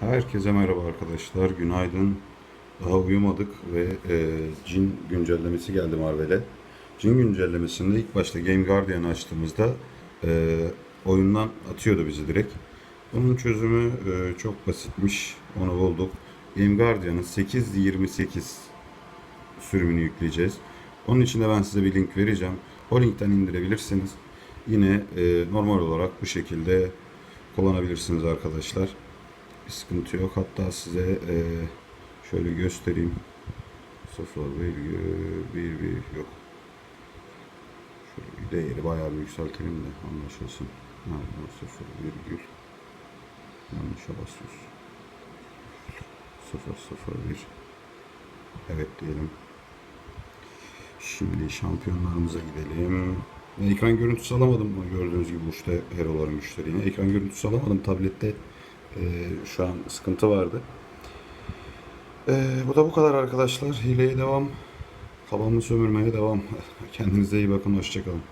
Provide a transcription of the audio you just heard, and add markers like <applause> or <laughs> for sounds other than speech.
Herkese merhaba arkadaşlar. Günaydın. Daha uyumadık ve e, Cin güncellemesi geldi Marvel'e. Cin güncellemesinde ilk başta Game Guardian'ı açtığımızda e, oyundan atıyordu bizi direkt. Bunun çözümü e, çok basitmiş. Onu bulduk. Game Guardian'ın 8.28 sürümünü yükleyeceğiz. Onun için de ben size bir link vereceğim. O linkten indirebilirsiniz. Yine e, normal olarak bu şekilde kullanabilirsiniz arkadaşlar. Bir sıkıntı yok. Hatta size e, şöyle göstereyim. 0 virgül 1 1 yok. Şöyle değeri bayağı bir yükseltelim de anlaşılsın. Nerede 0 virgül yanlışa basıyoruz. 0 0 1 Evet diyelim. Şimdi şampiyonlarımıza gidelim. Ekran görüntüsü alamadım bunu gördüğünüz gibi uçta heroların müşterine. Ekran görüntüsü alamadım tablette. E, şu an sıkıntı vardı. E, bu da bu kadar arkadaşlar. Hileye devam. Kafamı sömürmeye devam. <laughs> Kendinize iyi bakın. Hoşçakalın.